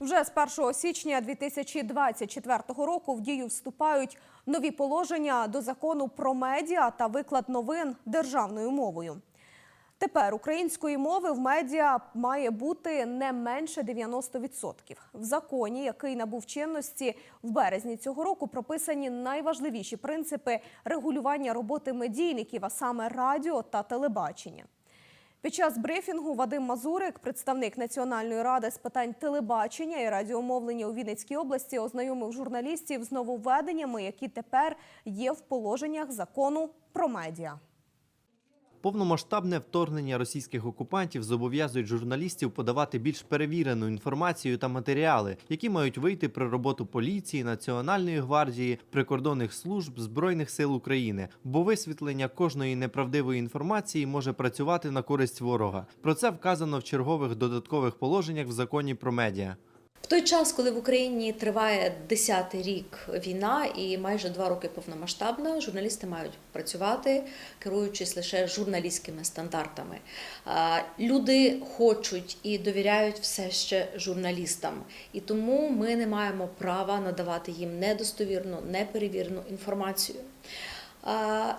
Вже з 1 січня 2024 року в дію вступають нові положення до закону про медіа та виклад новин державною мовою. Тепер української мови в медіа має бути не менше 90%. В законі, який набув чинності в березні цього року, прописані найважливіші принципи регулювання роботи медійників, а саме радіо та телебачення. Під час брифінгу Вадим Мазурик, представник Національної ради з питань телебачення і радіомовлення у Вінницькій області, ознайомив журналістів з нововведеннями, які тепер є в положеннях закону про медіа. Повномасштабне вторгнення російських окупантів зобов'язують журналістів подавати більш перевірену інформацію та матеріали, які мають вийти при роботу поліції, національної гвардії, прикордонних служб збройних сил України, бо висвітлення кожної неправдивої інформації може працювати на користь ворога. Про це вказано в чергових додаткових положеннях в законі про медіа. В той час, коли в Україні триває 10-й рік війна і майже два роки повномасштабна, журналісти мають працювати, керуючись лише журналістськими стандартами. Люди хочуть і довіряють все ще журналістам, і тому ми не маємо права надавати їм недостовірну, неперевірену інформацію.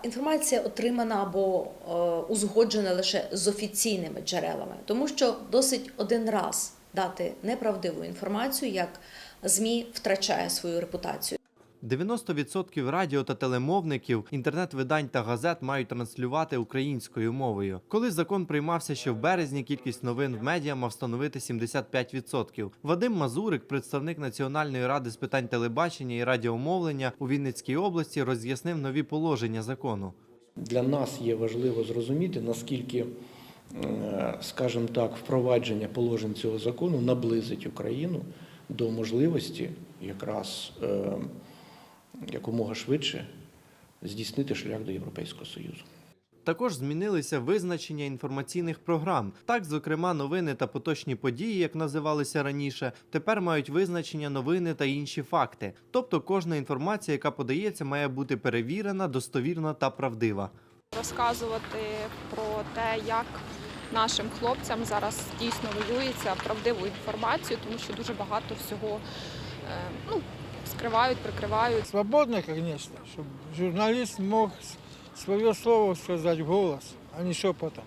Інформація отримана або е, узгоджена лише з офіційними джерелами, тому що досить один раз дати неправдиву інформацію, як ЗМІ втрачає свою репутацію. 90% радіо та телемовників, інтернет-видань та газет мають транслювати українською мовою. Коли закон приймався ще в березні, кількість новин в медіа мав становити 75%. Вадим Мазурик, представник Національної ради з питань телебачення і радіомовлення у Вінницькій області, роз'яснив нові положення закону. Для нас є важливо зрозуміти, наскільки, скажімо так, впровадження положень цього закону наблизить Україну до можливості якраз е, якомога швидше здійснити шлях до Європейського Союзу. Також змінилися визначення інформаційних програм. Так, зокрема, новини та поточні події, як називалися раніше, тепер мають визначення новини та інші факти. Тобто кожна інформація, яка подається, має бути перевірена, достовірна та правдива. розказувати про те, як нашим хлопцям зараз дійсно воюється правдиву інформацію, тому що дуже багато всього е, ну, скривають, прикривають. Свободно, звісно, щоб журналіст мог своє слово сказати в голос, а не шепотом.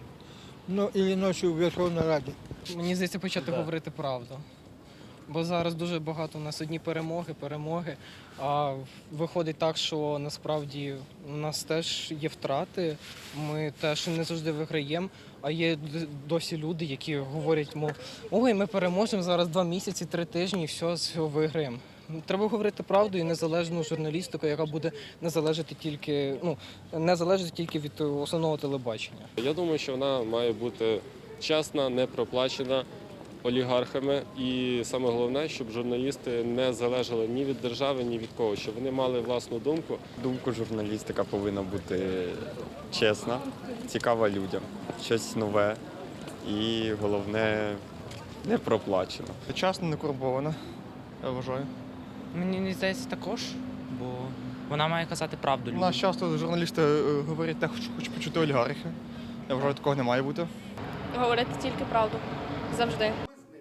Ну, или ночі в Верховній Раді. Мені здається, почати говорити правду. Бо зараз дуже багато у нас одні перемоги, перемоги. А виходить так, що насправді у нас теж є втрати. Ми теж не завжди виграємо. А є досі люди, які говорять, мов, ой, ми переможемо зараз два місяці, три тижні, і все, все виграємо. Треба говорити правду і незалежну журналістику, яка буде не залежати тільки, ну не залежати тільки від основного телебачення. Я думаю, що вона має бути чесна, не проплачена олігархами. І саме головне, щоб журналісти не залежали ні від держави, ні від кого, щоб вони мали власну думку. думку, журналістика повинна бути чесна, цікава людям, щось нове і головне не проплачено. Часно не корумпована, я вважаю. Мені здається також, бо вона має казати правду У людям. нас часто журналісти е, говорять те, що хочуть почути олігархи. Я вважаю, такого не має бути. Говорити тільки правду завжди.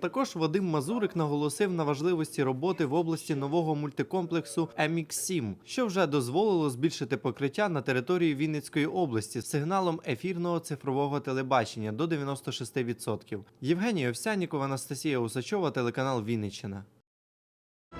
Також Вадим Мазурик наголосив на важливості роботи в області нового мультикомплексу MX7, що вже дозволило збільшити покриття на території Вінницької області з сигналом ефірного цифрового телебачення до 96%. Євгенія Овсянікова, Анастасія Усачова, телеканал Вінниччина.